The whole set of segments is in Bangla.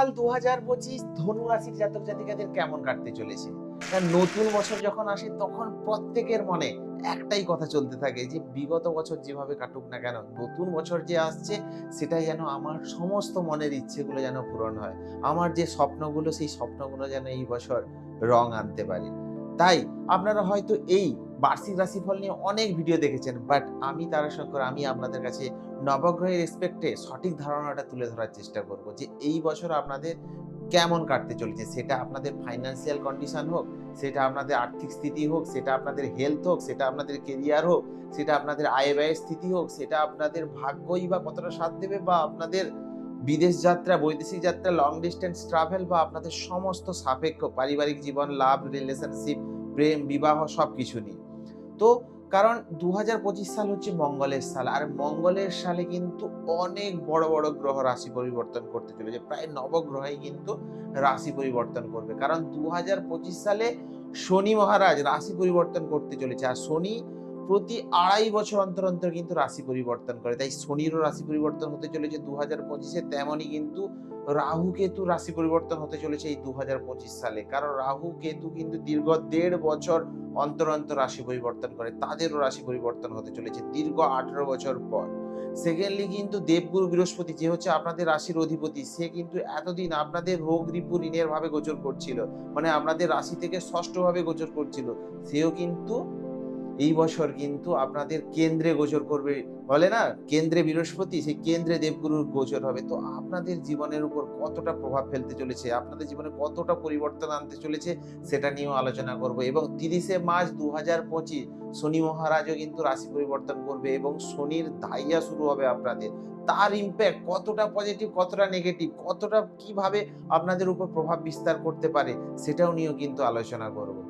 সাল দু হাজার পঁচিশ ধনুরাশির জাতক জাতিকাদের কেমন কাটতে চলেছে? নতুন বছর যখন আসে, তখন প্রত্যেকের মনে একটাই কথা চলতে থাকে যে, বিগত বছর যেভাবে কাটুক না কেন, নতুন বছর যে আসছে, সেটাই যেন আমার সমস্ত মনের ইচ্ছেগুলো যেন পূরণ হয়। আমার যে স্বপ্নগুলো, সেই স্বপ্নগুলো যেন এই বছর রং আনতে পারে। তাই আপনারা হয়তো এই বার্ষিক রাশিফল নিয়ে অনেক ভিডিও দেখেছেন বাট আমি তারাশঙ্কর আমি আপনাদের কাছে নবগ্রহের রেসপেক্টে সঠিক ধারণাটা তুলে ধরার চেষ্টা করব যে এই বছর আপনাদের কেমন কাটতে চলেছে। সেটা আপনাদের ফাইন্যান্সিয়াল কন্ডিশন হোক, সেটা আপনাদের আর্থিক স্থিতি হোক, সেটা আপনাদের হেলথ হোক, সেটা আপনাদের কেরিয়ার হোক, সেটা আপনাদের আয় ব্যয়ের স্থিতি হোক, সেটা আপনাদের ভাগ্যই বা কতটা সাথ দেবে বা আপনাদের বিদেশ যাত্রা, বৈদেশিক যাত্রা লং ডিস্টেন্স ট্রাভেল বা আপনাদের সমস্ত সাপেক্ষ পারিবারিক জীবন লাভ রিলেশনশিপ প্রেম, বিবাহ সব কিছু নিয়ে। তো কারণ দু হাজার পঁচিশ সাল হচ্ছে মঙ্গলের সাল, আর মঙ্গলের সালে কিন্তু অনেক বড় বড় গ্রহ রাশি পরিবর্তন করতে চলেছে। প্রায় নবগ্রহই কিন্তু রাশি পরিবর্তন করবে। কারণ দু হাজার পঁচিশ সালে শনি মহারাজ রাশি পরিবর্তন করতে চলেছে, আর শনি প্রতি আড়াই বছর অন্তর অন্তর কিন্তু রাশি পরিবর্তন করে। তাই শনিরও রাশি পরিবর্তন হতে চলেছে দু হাজার পঁচিশে, তেমনই কিন্তু রাহু কেতু রাশি পরিবর্তন হতে চলেছে এই দু হাজার পঁচিশ সালে। কারণ রাহু কেতু কিন্তু দীর্ঘ দেড় বছর অন্তর অন্তর রাশি পরিবর্তন করে। তাদেরও রাশি পরিবর্তন হতে চলেছে দীর্ঘ আঠারো বছর পর। সেকেন্ডলি কিন্তু দেবগুরু বৃহস্পতি, যে হচ্ছে আপনাদের রাশির অধিপতি, সে কিন্তু এতদিন আপনাদের রোগ রিপু ঋণের ভাবে গোচর করছিল। মানে আপনাদের রাশি থেকে ষষ্ঠ ভাবে গোচর করছিল। সেও কিন্তু এই বছর কিন্তু আপনাদের কেন্দ্রে গোচর করবে, বলে না? কেন্দ্রে বৃহস্পতি, সেই কেন্দ্রে দেবগুরুর গোচর হবে। তো আপনাদের জীবনের উপর কতটা প্রভাব ফেলতে চলেছে? আপনাদের জীবনে কতটা পরিবর্তন আনতে চলেছে? সেটা নিয়েও আলোচনা করব। এবং তিরিশে মার্চ দু হাজার পঁচিশ, শনি মহারাজও কিন্তু রাশি পরিবর্তন করবে এবং শনির দাইয়া শুরু হবে আপনাদের। তার ইম্প্যাক্ট কতটা পজিটিভ কতটা নেগেটিভ কতটা কীভাবে আপনাদের উপর প্রভাব বিস্তার করতে পারে, সেটাও নিয়েও কিন্তু আলোচনা করব।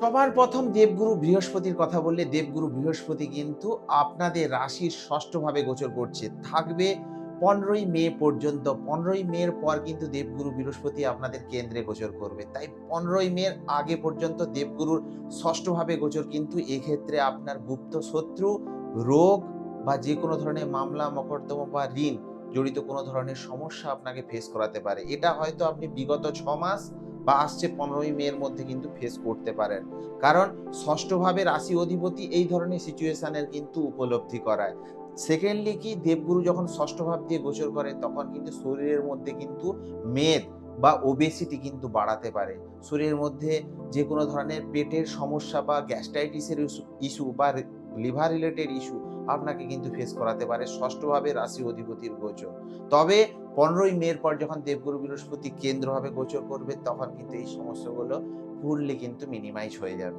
সবার প্রথম দেবগুরু বৃহস্পতির কথা বললে দেবগুরু বৃহস্পতি কিন্তু আপনাদের রাশির ষষ্ঠভাবে গোচর করছে। থাকবে পনেরোই মে পর্যন্ত। পনেরোই মের পর কিন্তু দেবগুরু বৃহস্পতি আপনাদের কেন্দ্রে গোচর করবে। তাই পনেরোই মের আগে পর্যন্ত দেবগুরুর ষষ্ঠভাবে গোচর কিন্তু এক্ষেত্রে আপনার গুপ্ত শত্রু, রোগ বা যে কোনো ধরনের মামলা, মকদ্দমা বা ঋণ জড়িত কোনো ধরনের সমস্যা আপনাকে ফেস করাতে পারে। এটা হয়তো আপনি বিগত ছ মাস বা আসছে পনেরোই মের মধ্যে কিন্তু ফেস করতে পারেন। কারণ ষষ্ঠভাবে রাশি অধিপতি এই ধরনের সিচুয়েশনের কিন্তু উপলব্ধি করায়। সেকেন্ডলি কি, দেবগুরু যখন ষষ্ঠ ভাব দিয়ে গোচর করে, তখন কিন্তু শরীরের মধ্যে কিন্তু মেদ বা ওবেসিটি কিন্তু বাড়াতে পারে। শরীরের মধ্যে যে কোনো ধরনের পেটের সমস্যা বা গ্যাস্ট্রাইটিসের ইস্যু বা লিভার রিলেটেড ইস্যু আপনাকে কিন্তু ফেস করাতে পারে ষষ্ঠভাবে রাশি অধিপতির গোচর। তবে পনেরোই মের পর যখন দেবগুরু বৃহস্পতি কেন্দ্রভাবে গোচর করবে, তখন কিন্তু এই সমস্যাগুলো ফুললি কিন্তু মিনিমাইজ হয়ে যাবে।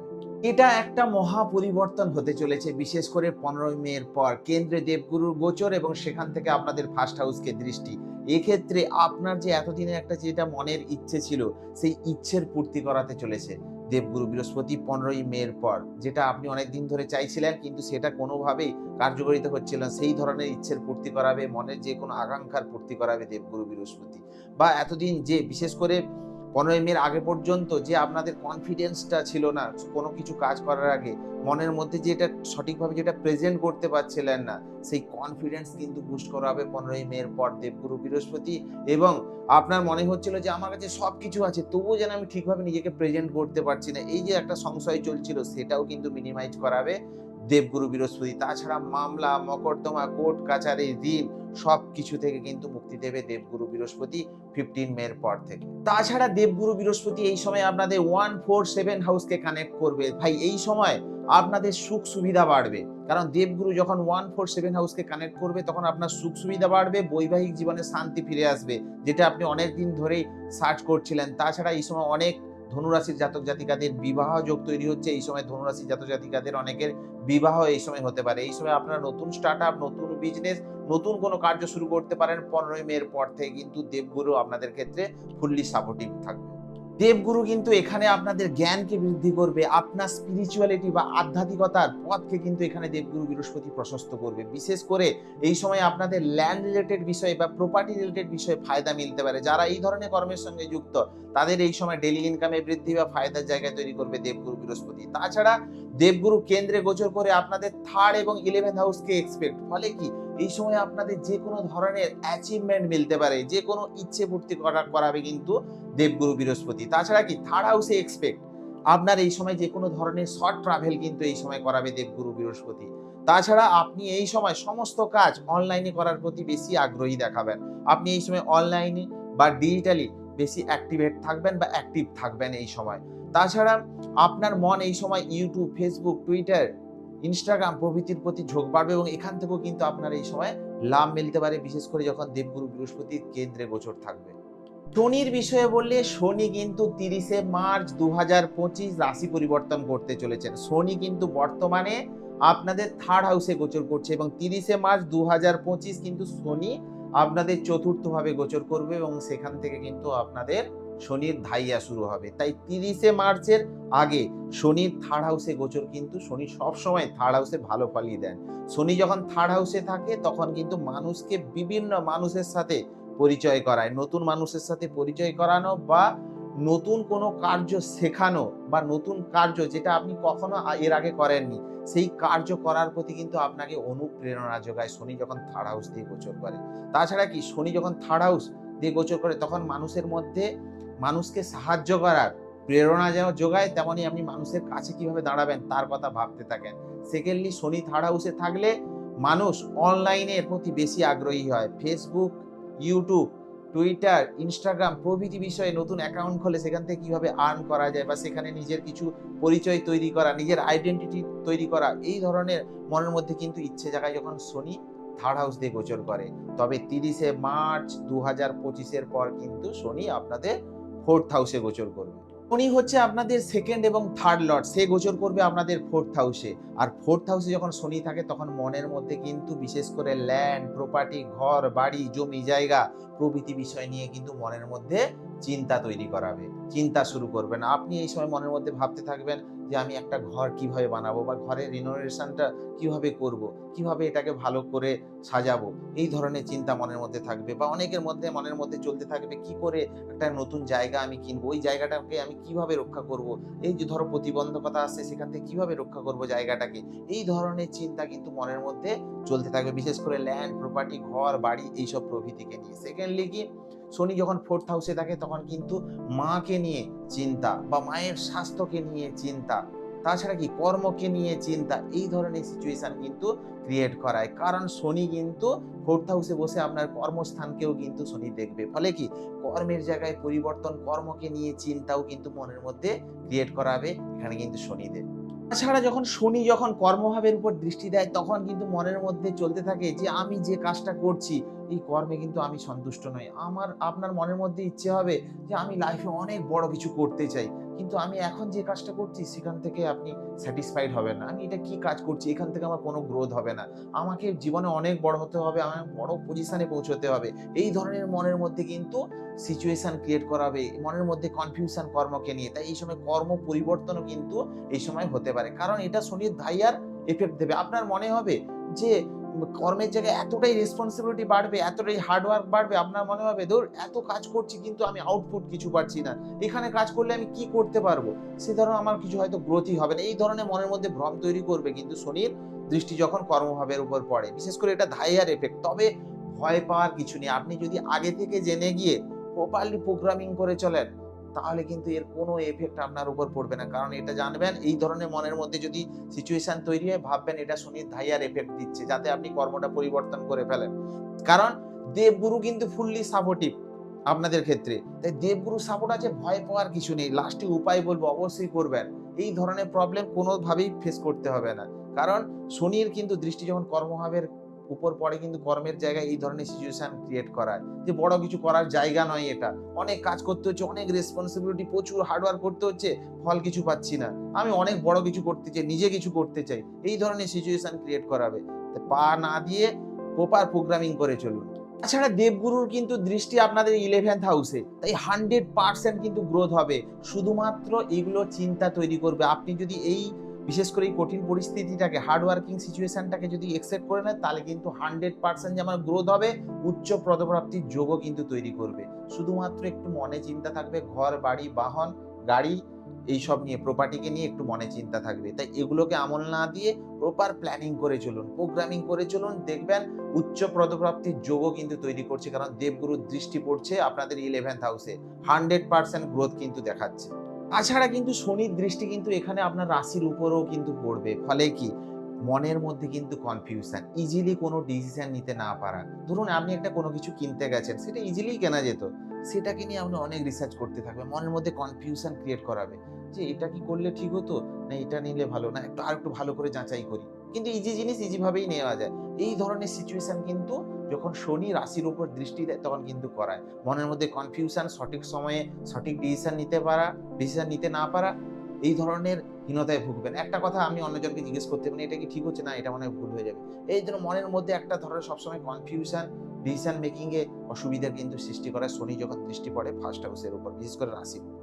এটা একটা মহা পরিবর্তন হতে চলেছে, বিশেষ করে পনেরোই মের পর। কেন্দ্রে দেবগুরুর গোচর এবং সেখান থেকে আপনাদের ফার্স্ট হাউসকে দৃষ্টি। এক্ষেত্রে আপনার যে এতদিনের একটা যেটা মনের ইচ্ছে ছিল, সেই ইচ্ছের পূর্তি করাতে চলেছে। দেবগুরু বৃহস্পতি পনেরোই মের পর, যেটা আপনি অনেক দিন ধরে চাইছিলেন, কিন্তু সেটা কোনোভাবেই কার্যকরিত হচ্ছিল না। সেই ধরনের ইচ্ছের পূর্তি করাবে, মনের যে কোনো আকাঙ্ক্ষার পূর্তি করাবে দেবগুরু বৃহস্পতি। বা এতদিন যে, বিশেষ করে পনেরোই মের আগে পর্যন্ত যে আপনাদের কনফিডেন্সটা ছিল না, কোনো কিছু কাজ করার আগে, মনের মধ্যে যে এটা সঠিকভাবে যেটা প্রেজেন্ট করতে পারছিলেন না, সেই কনফিডেন্স কিন্তু বুস্ট করা হবে পনেরোই মের পর দেবগুরু বৃহস্পতি। এবং আপনার মনে হচ্ছিল যে আমার কাছে সব কিছু আছে, তবুও যেন আমি ঠিকভাবে নিজেকে প্রেজেন্ট করতে পারছি না। এই যে একটা সংশয় চলছিল, সেটাও কিন্তু মিনিমাইজ করাবে দেবগুরু বৃহস্পতি। তাছাড়া মামলা, মকদ্দমা, কোর্ট কাছারি ঋণ সব কিছু থেকে কিন্তু মুক্তি দেবে দেবগুরু বৃহস্পতি ফিফটিন মের পর থেকে। তাছাড়া দেবগুরু বৃহস্পতি এই সময় আপনাদের ওয়ান ফোর সেভেন হাউসকে কানেক্ট করবে। ভাই, এই সময় আপনাদের সুখ সুবিধা বাড়বে। কারণ দেবগুরু যখন ওয়ান ফোর সেভেন হাউসকে কানেক্ট করবে, তখন আপনার সুখ সুবিধা বাড়বে, বৈবাহিক জীবনে শান্তি ফিরে আসবে, যেটা আপনি অনেক দিন ধরেই সার্চ করছিলেন। তাছাড়া এই সময় অনেক ধনুরাশির জাতক জাতিকাদের বিবাহ যোগ তৈরি হচ্ছে। এই সময় ধনুরাশির জাতক জাতিকাদের অনেকের বিবাহ এই সময় হতে পারে। এই সময় আপনারা নতুন স্টার্ট আপ নতুন বিজনেস নতুন কোনো কার্য শুরু করতে পারেন। পনেরোই মের পর থেকে কিন্তু দেবগুরু আপনাদের ক্ষেত্রে ফুললি সাপোর্টিভ থাকবে। দেবগুরু কিন্তু এখানে আপনাদের জ্ঞানকে বৃদ্ধি করবে, আপনার স্পিরিচুয়ালিটি বা আধ্যাত্মিকতার পথকে কিন্তু এখানে দেবগুরু বৃহস্পতি প্রশস্ত করবে। বিশেষ করে এই সময় আপনাদের ল্যান্ড রিলেটেড বিষয়ে বা প্রপার্টি রিলেটেড বিষয়ে ফায়দা মিলতে পারে। যারা এই ধরনের কর্মের সঙ্গে যুক্ত, তাদের এই সময় ডেলি ইনকামে বৃদ্ধি বা ফায়দার জায়গা তৈরি করবে দেবগুরু বৃহস্পতি। তাছাড়া দেবগুরু কেন্দ্রে গোচর করে আপনাদের থার্ড এবং ইলেভেন্থ হাউসকে এক্সপেক্ট ফলে কি? এই সময় আপনাদের যে কোনো ধরনের অ্যাচিভমেন্ট মিলতে পারে যে কোনো ইচ্ছে পূর্তি করা করাবে কিন্তু দেবগুরু বৃহস্পতি। তাছাড়া কি থার্ড হাউসে এক্সপেক্ট আপনার এই সময় যে কোনো ধরনের শর্ট ট্রাভেল কিন্তু এই সময় করাবে দেবগুরু বৃহস্পতি। তাছাড়া আপনি এই সময় সমস্ত কাজ অনলাইনে করার প্রতি বেশি আগ্রহী দেখাবেন। আপনি এই সময় অনলাইনে বা ডিজিটালি বেশি অ্যাক্টিভেট থাকবেন বা অ্যাক্টিভ থাকবেন এই সময়। তাছাড়া আপনার মন এই সময় ইউটিউব ফেসবুক টুইটার ইনস্টাগ্রাম প্রভৃতির প্রতি ঝোঁক বাড়বে এবং এখান থেকেও কিন্তু আপনার এই সময় লাভ মিলতে পারে, বিশেষ করে যখন দেবগুরু বৃহস্পতির কেন্দ্রে গোচর থাকবে। শনির বিষয়ে বললে শনি কিন্তু তিরিশে মার্চ দু হাজার পঁচিশ রাশি পরিবর্তন করতে চলেছেন। শনি কিন্তু বর্তমানে আপনাদের থার্ড হাউসে গোচর করছে এবং তিরিশে মার্চ দু হাজার পঁচিশ কিন্তু শনি আপনাদের চতুর্থভাবে গোচর করবে এবং সেখান থেকে কিন্তু আপনাদের শনির ধাইয়া শুরু হবে। তাই তিরিশে মার্চের আগে শনির থার্ড হাউসে গোচর কিন্তু শনি সবসময় থার্ড হাউসে ভালো ফলই দেন। শনি যখন থার্ড হাউসে থাকে তখন কিন্তু মানুষকে বিভিন্ন মানুষের সাথে পরিচয় করায়। নতুন মানুষের সাথে পরিচয় করানো বা নতুন কোনো কার্য শেখানো বা নতুন কার্য যেটা আপনি কখনো এর আগে করেননি, সেই কার্য করার প্রতি কিন্তু আপনাকে অনুপ্রেরণা যোগায় শনি যখন থার্ড হাউস দিয়ে গোচর করে। তাছাড়া কি শনি যখন থার্ড হাউস দিয়ে গোচর করে তখন মানুষের মধ্যে মানুষকে সাহায্য করার, প্রেরণা যেমন যোগায়, তেমনই আপনি মানুষের কাছে কীভাবে দাঁড়াবেন, তার কথা ভাবতে থাকেন। সেকেন্ডলি শনি থার্ড হাউসে থাকলে মানুষ অনলাইনের প্রতি বেশি আগ্রহী হয়। ফেসবুক ইউটিউব টুইটার ইনস্টাগ্রাম প্রভৃতি বিষয়ে নতুন অ্যাকাউন্ট খোলে, সেখান থেকে কীভাবে আর্ন করা যায় বা সেখানে নিজের কিছু পরিচয় তৈরি করা, নিজের আইডেন্টিটি তৈরি করা, এই ধরনের মনের মধ্যে কিন্তু ইচ্ছে জায়গায় যখন শনি থার্ড হাউস দিয়ে গোচর করে। তবে তিরিশে মার্চ দু হাজার পঁচিশের পর কিন্তু শনি আপনাদের ফোর্থ হাউসে গোচর করবে। উনি হচ্ছে আপনাদের সেকেন্ড এবং থার্ড লর্ড সে গোচর করবে আপনাদের ফোর্থ হাউসে আর ফোর্থ হাউসে যখন শনি থাকে, তখন মনের মধ্যে কিন্তু বিশেষ করে ল্যান্ড প্রপার্টি ঘর, বাড়ি, জমি, জায়গা প্রভৃতি বিষয় নিয়ে কিন্তু মনের মধ্যে চিন্তা তৈরি করাবে। চিন্তা শুরু করবেন আপনি এই সময় মনের মধ্যে ভাবতে থাকবেন যে, আমি একটা ঘর কীভাবে বানাবো বা ঘরের রিনোভেশনটা কীভাবে করব? কীভাবে এটাকে ভালো করে সাজাবো? এই ধরনের চিন্তা মনের মধ্যে থাকবে বা অনেকের মধ্যে মনের মধ্যে চলতে থাকবে, কি করে একটা নতুন জায়গা আমি কিনবো? ওই জায়গাটাকে আমি কীভাবে রক্ষা করব? এই যে ধরো প্রতিবন্ধকতা আসছে সেখান থেকে কীভাবে রক্ষা করব জায়গাটাকে? এই ধরনের চিন্তা কিন্তু মনের মধ্যে চলতে থাকবে। বিশেষ করে ল্যান্ড প্রপার্টি ঘর, বাড়ি, এইসব প্রভৃতিকে নিয়ে। সেকেন্ডলি কি? শনি যখন ফোর্থ হাউসে থাকে, তখন কিন্তু মাকে নিয়ে চিন্তা বা মায়ের স্বাস্থ্যকে নিয়ে চিন্তা। তাছাড়া কি কর্মকে নিয়ে চিন্তা? এই ধরনের সিচুয়েশন কিন্তু ক্রিয়েট করায়। কারণ শনি কিন্তু ফোর্থ হাউসে বসে আপনার কর্মস্থানকেও কিন্তু শনি দেখবে। ফলে কি? কর্মের জায়গায় পরিবর্তন, কর্মকে নিয়ে চিন্তাও কিন্তু মনের মধ্যে ক্রিয়েট করাবে। এখানে কিন্তু শনিদেব তাছাড়া যখন শনি যখন কর্মভাবের উপর দৃষ্টি দেয়, তখন কিন্তু মনের মধ্যে চলতে থাকে যে, আমি যে কাজটা করছি এই কর্মে কিন্তু আমি সন্তুষ্ট নই। আমার, আপনার মনের মধ্যে ইচ্ছে হবে যে আমি লাইফে অনেক বড় কিছু করতে চাই। কিন্তু আমি এখন যে কাজটা করছি, সেখান থেকে আপনি স্যাটিসফাইড হবেন না। আমি এটা কি কাজ করছি, এখান থেকে আমার কোনো গ্রোথ হবে না। আমাকে জীবনে অনেক বড় হতে হবে আমার বড় পজিশনে পৌঁছতে হবে। এই ধরনের মনের মধ্যে কিন্তু সিচুয়েশন ক্রিয়েট করাবে, মনের মধ্যে কনফিউশন কর্মকে নিয়ে। তাই এই সময় কর্ম পরিবর্তনও কিন্তু এই সময় হতে পারে। কারণ এটা শনির ধাইয়ার এফেক্ট দেবে। আপনার মনে হবে যে কর্মের জায়গায় এতটাই রেসপন্সিবিলিটি বাড়বে, এতটাই হার্ডওয়ার্ক বাড়বে, আপনার মনে হবে, ধর, এত কাজ করছি কিন্তু আমি আউটপুট কিছু পাচ্ছি না। এখানে কাজ করলে আমি কি করতে পারব? সে ধরনের আমার কিছু হয়তো গ্রোথই হবে না। এই ধরনের মনের মধ্যে ভ্রম তৈরি করবে কিন্তু শনির দৃষ্টি যখন কর্মভাবের উপর পড়ে, বিশেষ করে এটা ধাইয়ার এফেক্ট তবে ভয় পাওয়ার কিছু নেই। আপনি যদি আগে থেকে জেনে গিয়ে প্রপারলি প্রোগ্রামিং করে চলেন তাহলে কিন্তু এর কোনো এফেক্ট আপনার উপর পড়বে না। কারণ এটা জানবেন, এই ধরনের মনের মধ্যে যদি সিচুয়েশন তৈরি হয়, ভাববেন এটা শনির ধাইয়ার এফেক্ট দিচ্ছে, যাতে আপনি কর্মটা পরিবর্তন করে ফেলেন। কারণ দেবগুরু কিন্তু ফুললি সাপোর্টিভ আপনাদের ক্ষেত্রে। তাই দেবগুরু সাপোর্ট আছে, ভয় পাওয়ার কিছু নেই। লাস্টে উপায় বলব, অবশ্যই করবেন। এই ধরনের প্রবলেম কোনোভাবেই ফেস করতে হবে না। কারণ শনির কিন্তু দৃষ্টি যখন কর্মভাবের উপর পরে কিন্তু কর্মের জায়গায় এই ধরনের সিচুয়েশন ক্রিয়েট করায়। যে বড় কিছু করার জায়গা নয় এটা। অনেক কাজ করতে হচ্ছে, অনেক রেসপন্সিবিলিটি প্রচুর হার্ডওয়ার্ক করতে হচ্ছে, ফল কিছু পাচ্ছি না। আমি অনেক বড় কিছু করতে চাই, নিজে কিছু করতে চাই। এই ধরনের সিচুয়েশন ক্রিয়েট করাবে। পা না দিয়ে প্রপার প্রোগ্রামিং করে চলুন। তাছাড়া দেবগুরুর কিন্তু দৃষ্টি আপনাদের ইলেভেন্থ হাউসে তাই হান্ড্রেড পার্সেন্ট কিন্তু গ্রোথ হবে। শুধুমাত্র এগুলো চিন্তা তৈরি করবে। আপনি যদি এই বিশেষ করে এই কঠিন পরিস্থিতিটাকে হার্ডওয়ার্কিং সিচুয়েশনটাকে যদি একসেপ্ট করে নেন তাহলে কিন্তু হান্ড্রেড পার্সেন্ট যে আমার গ্রোথ হবে, উচ্চ পদপ্রাপ্তির যোগও কিন্তু তৈরি করবে। শুধুমাত্র একটু মনে চিন্তা থাকবে, ঘর, বাড়ি, বাহন, গাড়ি এইসব নিয়ে প্রপার্টিকে নিয়ে একটু মনে চিন্তা থাকবে। তাই এগুলোকে আমল না দিয়ে প্রপার প্ল্যানিং করে চলুন প্রোগ্রামিং করে চলুন, দেখবেন উচ্চ পদপ্রাপ্তির যোগও কিন্তু তৈরি করছে। কারণ দেবগুরুর দৃষ্টি পড়ছে আপনাদের ইলেভেন্থ হাউসে হান্ড্রেড পার্সেন্ট গ্রোথ কিন্তু দেখাচ্ছে। তাছাড়া কিন্তু শনির দৃষ্টি কিন্তু এখানে আপনার রাশির উপরেও কিন্তু পড়বে। ফলে কি? মনের মধ্যে কিন্তু কনফিউশন ইজিলি কোনো ডিসিশন নিতে না পারা। ধরুন আপনি একটা কোনো কিছু কিনতে গেছেন, সেটা ইজিলি কেনা যেত। সেটাকে নিয়ে আপনি অনেক রিসার্চ করতে থাকবেন, মনের মধ্যে কনফিউশন ক্রিয়েট করাবে। যে এটা কি করলে ঠিক হতো? না, এটা নিলে ভালো, না, একটু আর একটু ভালো করে যাচাই করি। কিন্তু ইজি জিনিস ইজিভাবেই নেওয়া যায়। এই ধরনের সিচুয়েশন কিন্তু যখন শনি রাশির উপর দৃষ্টি দেয়, তখন কিন্তু করায়। মনের মধ্যে কনফিউশন সঠিক সময়ে সঠিক ডিসিশন নিতে পারা ডিসিশন নিতে না পারা, এই ধরনের হীনতায় ভুগবেন। একটা কথা আমি অন্যজনকে জিজ্ঞেস করতে পারি, এটা কি ঠিক হচ্ছে? না, এটা মনে হয় ভুল হয়ে যাবে। এই জন্য মনের মধ্যে একটা ধরনের সবসময় কনফিউশন ডিসিশন মেকিং এ অসুবিধার কিন্তু সৃষ্টি করে। শনি যখন দৃষ্টি পড়ে ফার্স্ট হাউসের উপর, বিশেষ করে রাশির উপর।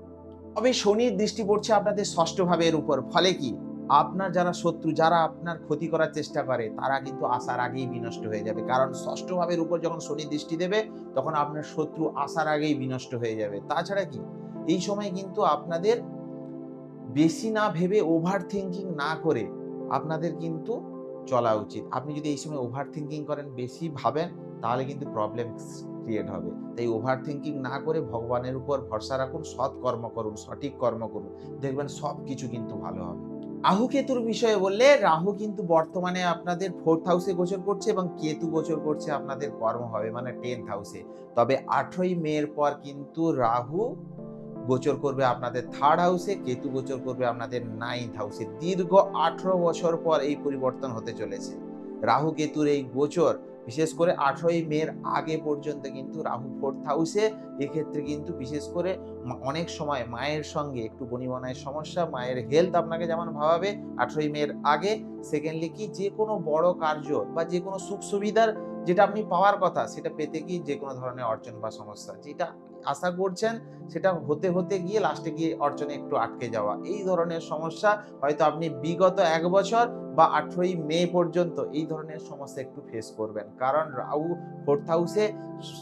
তবে শনির দৃষ্টি পড়ছে আপনাদের ষষ্ঠ ভাবের উপর। ফলে কি? আপনার যারা শত্রু, যারা আপনার ক্ষতি করার চেষ্টা করে, তারা কিন্তু আসার আগেই বিনষ্ট হয়ে যাবে। কারণ ষষ্ঠ ভাবের উপর যখন শনি দৃষ্টি দেবে, তখন আপনার শত্রু আসার আগেই বিনষ্ট হয়ে যাবে। তাছাড়া কি? এই সময় কিন্তু আপনাদের বেশি না ভেবে ওভার থিঙ্কিং না করে আপনাদের কিন্তু চলা উচিত। আপনি যদি এই সময় ওভার থিঙ্কিং করেন, বেশি ভাবেন, তাহলে কিন্তু প্রবলেম ক্রিয়েট হবে। তাই ওভার থিঙ্কিং না করে ভগবানের উপর ভরসা রাখুন, সৎ কর্ম করুন, সঠিক কর্ম করুন। দেখবেন সব কিছু কিন্তু ভালো হবে। রাহু কেতুর বিষয়ে বললে, রাহু কিন্তু বর্তমানে আপনাদের ফোর্থ হাউসে গোচর করছে এবং কেতু গোচর করছে আপনাদের কর্ম হবে মানে টেন্থ হাউসে তবে আঠই মের পর কিন্তু রাহু গোচর করবে আপনাদের থার্ড হাউসে কেতু গোচর করবে আপনাদের নাইন্থ হাউসে দীর্ঘ আঠারো বছর পর এই পরিবর্তন হতে চলেছে। রাহু কেতুর এই গোচর বিশেষ করে আঠারোই মের আগে পর্যন্ত কিন্তু রাহু ফোর্থ হাউসে এক্ষেত্রে কিন্তু বিশেষ করে অনেক সময় মায়ের সঙ্গে একটু বনিবনায় সমস্যা, মায়ের হেলথ আপনাকে যেমন ভাবাবে আঠারোই মের আগে। সেকেন্ডলি কি যে কোনো বড় কার্য বা যে কোনো সুখ সুবিধার যেটা আপনি পাওয়ার কথা, সেটা পেতে গিয়ে যে কোনো ধরনের অর্জন বা সমস্যা, যেটা আশা করছেন সেটা হতে হতে গিয়ে লাস্টে গিয়ে অর্জনে একটু আটকে যাওয়া। এই ধরনের সমস্যা হয়তো আপনি বিগত এক বছর বা আঠেরোই মে পর্যন্ত এই ধরনের সমস্যা একটু ফেস করবেন। কারণ রাহু ফোর্থ হাউসে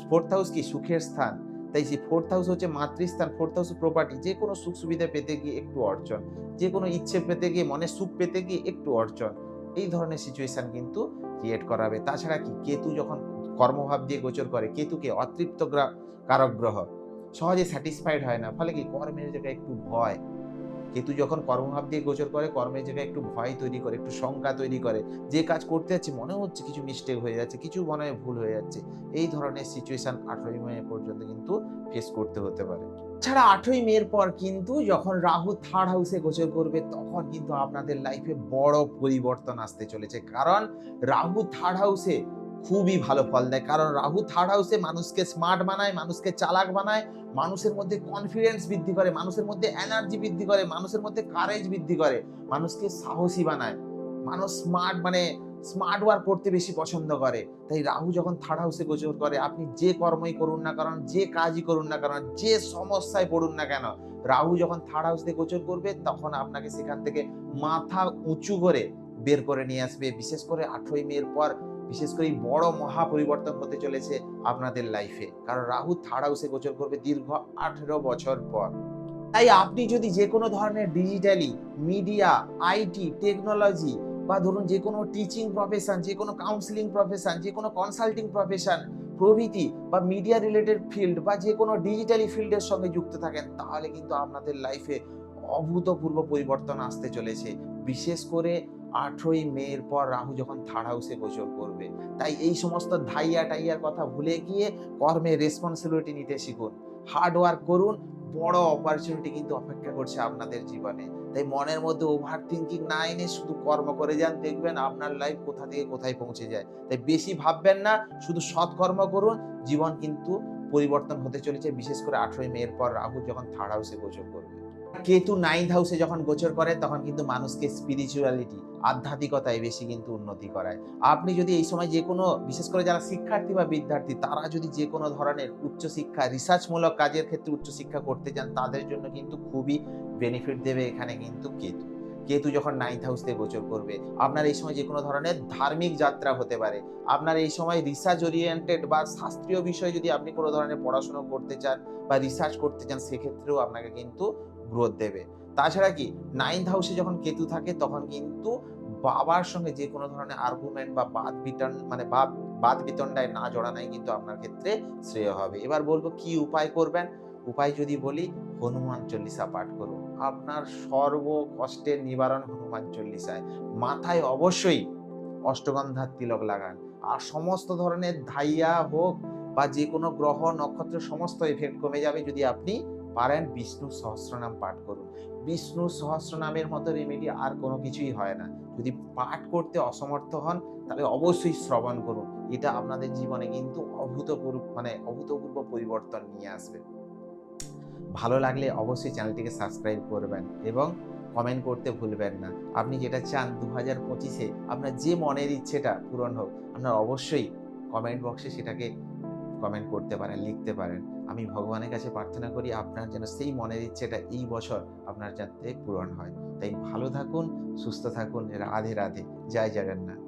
ফোর্থ হাউস কি? সুখের স্থান। তাই সেই ফোর্থ হাউস হচ্ছে মাতৃস্থান ফোর্থ হাউস প্রপার্টি যে কোনো সুখ সুবিধা পেতে গিয়ে একটু অর্জন যে কোনো ইচ্ছে পেতে গিয়ে মনে সুখ পেতে গিয়ে একটু অর্জন, এই ধরনের সিচুয়েশন কিন্তু ক্রিয়েট করাবে। তাছাড়া কি? কেতু যখন কর্মভাব দিয়ে গোচর করে, কেতুকে অতৃপ্ত কারক গ্রহ, সহজে স্যাটিসফাইড হয় না। ফলে কি? কর্মের জায়গায় একটু ভয় কেতু যখন কর্মভাব দিয়ে গোচর করে কর্মের জায়গায় একটু ভয় তৈরি করে, একটু শঙ্কা তৈরি করে, যে কাজ করতে যাচ্ছে, মনে হচ্ছে কিছু মিস্টেক হয়ে যাচ্ছে, কিছু মনে হয় ভুল হয়ে যাচ্ছে, এই ধরনের সিচুয়েশন আঠেরোই মে পর্যন্ত কিন্তু ফেস করতে হতে পারে। ছাড়া আঠই মের পর কিন্তু যখন রাহু থার্ড হাউসে গোচর করবে, তখন কিন্তু আপনাদের লাইফে বড় পরিবর্তন আসতে চলেছে। কারণ রাহু থার্ড হাউসে খুবই ভালো ফল দেয়। কারণ রাহু থার্ড হাউসে মানুষকে স্মার্ট বানায়, মানুষকে চালাক বানায় মানুষের মধ্যে কনফিডেন্স বৃদ্ধি করে, মানুষের মধ্যে এনার্জি বৃদ্ধি করে, মানুষের মধ্যে কারেজ বৃদ্ধি করে, মানুষকে সাহসী বানায়। মানুষ স্মার্ট মানে স্মার্ট ওয়ার্ক করতে বেশি পছন্দ করে। তাই রাহু যখন থার্ড হাউসে গোচর করে, আপনি যে কর্মই করুন না কারণ যে কাজই করুন না কারণ যে সমস্যায় পড়ুন না কেন, রাহু যখন থার্ড হাউসে গোচর করবে, তখন আপনাকে সেখান থেকে মাথা উঁচু করে বের করে নিয়ে আসবে। বিশেষ করে আঠেরোই মের পর বিশেষ করে এই বড় মহা পরিবর্তন হতে চলেছে আপনাদের লাইফে কারণ রাহু থার্ড হাউসে গোচর করবে দীর্ঘ আঠেরো বছর পর। তাই আপনি যদি যে কোনো ধরনের ডিজিটালি মিডিয়া আইটি টেকনোলজি বা ধরুন যে কোনো টিচিং প্রফেশন যে কোনো কাউন্সিলিং প্রফেশন যে কোনো কনসাল্টিং প্রফেশন প্রভৃতি বা মিডিয়া রিলেটেড ফিল্ড বা যে কোনো ডিজিটালি ফিল্ডের সঙ্গে যুক্ত থাকেন, তাহলে কিন্তু আপনাদের লাইফে অভূতপূর্ব পরিবর্তন আসতে চলেছে। বিশেষ করে আঠেরোই মের পর রাহু যখন থার্ড হাউসে গোচর করবে। তাই এই সমস্ত ধাইয়া টাইয়ার কথা ভুলে গিয়ে কর্মে রেসপন্সিবিলিটি নিতে শিখুন। হার্ড ওয়ার্ক করুন, বড় অপরচুনিটি কিন্তু অপেক্ষা করছে আপনাদের জীবনে। তাই মনের মধ্যে ওভার থিঙ্কিং না এনে শুধু কর্ম করে যান, দেখবেন আপনার লাইফ কোথা থেকে কোথায় পৌঁছে যায়। তাই বেশি ভাববেন না, শুধু সৎ কর্ম করুন, জীবন কিন্তু পরিবর্তন হতে চলেছে। বিশেষ করে আঠেরোই মের পর রাহু যখন থার্ড হাউসে গোচর করবে। কেতু নাইন্থ হাউসে যখন গোচর করে, তখন কিন্তু মানুষকে স্পিরিচুয়ালিটি আধ্যাত্মিকতায় বেশি কিন্তু উন্নতি করায়। আপনি যদি এই সময় যে কোনো, বিশেষ করে যারা শিক্ষার্থী বা বিদ্যার্থী, তারা যদি যে কোনো ধরনের উচ্চশিক্ষা রিসার্চমূলক কাজের ক্ষেত্রে উচ্চশিক্ষা করতে চান, তাদের জন্য কিন্তু খুবই বেনিফিট দেবে এখানে কিন্তু কেতু। কেতু যখন নাইন্থ হাউস গোচর করবে, আপনার এই সময় যে কোনো ধরনের ধার্মিক যাত্রা হতে পারে। আপনার এই সময় রিসার্চ ওরিয়েন্টেড বা শাস্ত্রীয় বিষয়ে যদি আপনি কোনো ধরনের পড়াশোনা করতে চান বা রিসার্চ করতে চান, সেক্ষেত্রেও আপনাকে কিন্তু গ্রোথ দেবে। তাছাড়া কি নাইন্থ হাউসে যখন কেতু থাকে, তখন কিন্তু বাবার সঙ্গে যে কোনো ধরনের আর্গুমেন্ট বা বাদ বিতন মানে বাদ বাদ বিতণ্ডায় না জড়ানাই কিন্তু আপনার ক্ষেত্রে শ্রেয় হবে। এবার বলব কি উপায় করবেন? উপায় যদি বলি, হনুমান চল্লিশা পাঠ করুন। আপনার সর্ব কষ্টের নিবারণ হনুমান চল্লিশায়। মাথায় অবশ্যই অষ্টগন্ধার তিলক লাগান। আর সমস্ত ধরনের ধাইয়া হোক বা যে কোনো গ্রহ, নক্ষত্র, সমস্ত এফেক্ট কমে যাবে যদি আপনি পারেন বিষ্ণু সহস্রনাম পাঠ করুন। বিষ্ণু সহস্রনামের মতো রেমেডি আর কোনো কিছুই হয় না। যদি পাঠ করতে অসমর্থ হন, তাহলে অবশ্যই শ্রবণ করুন। এটা আপনাদের জীবনে কিন্তু অভূতপূর্ব মানে অভূতপূর্ব পরিবর্তন নিয়ে আসবে। ভালো লাগলে অবশ্যই চ্যানেলটিকে সাবস্ক্রাইব করবেন এবং কমেন্ট করতে ভুলবেন না। আপনি যেটা চান দু হাজার পঁচিশে আপনার যে মনের ইচ্ছেটা পূরণ হোক, আপনার অবশ্যই কমেন্ট বক্সে সেটাকে কমেন্ট করতে পারেন, লিখতে পারেন। আমি ভগবানের কাছে প্রার্থনা করি আপনার যেন সেই মনের ইচ্ছেটা এই বছর আপনার যাতে পূরণ হয়। তাই ভালো থাকুন, সুস্থ থাকুন, রাধে রাধে। জয় জগন্নাথ।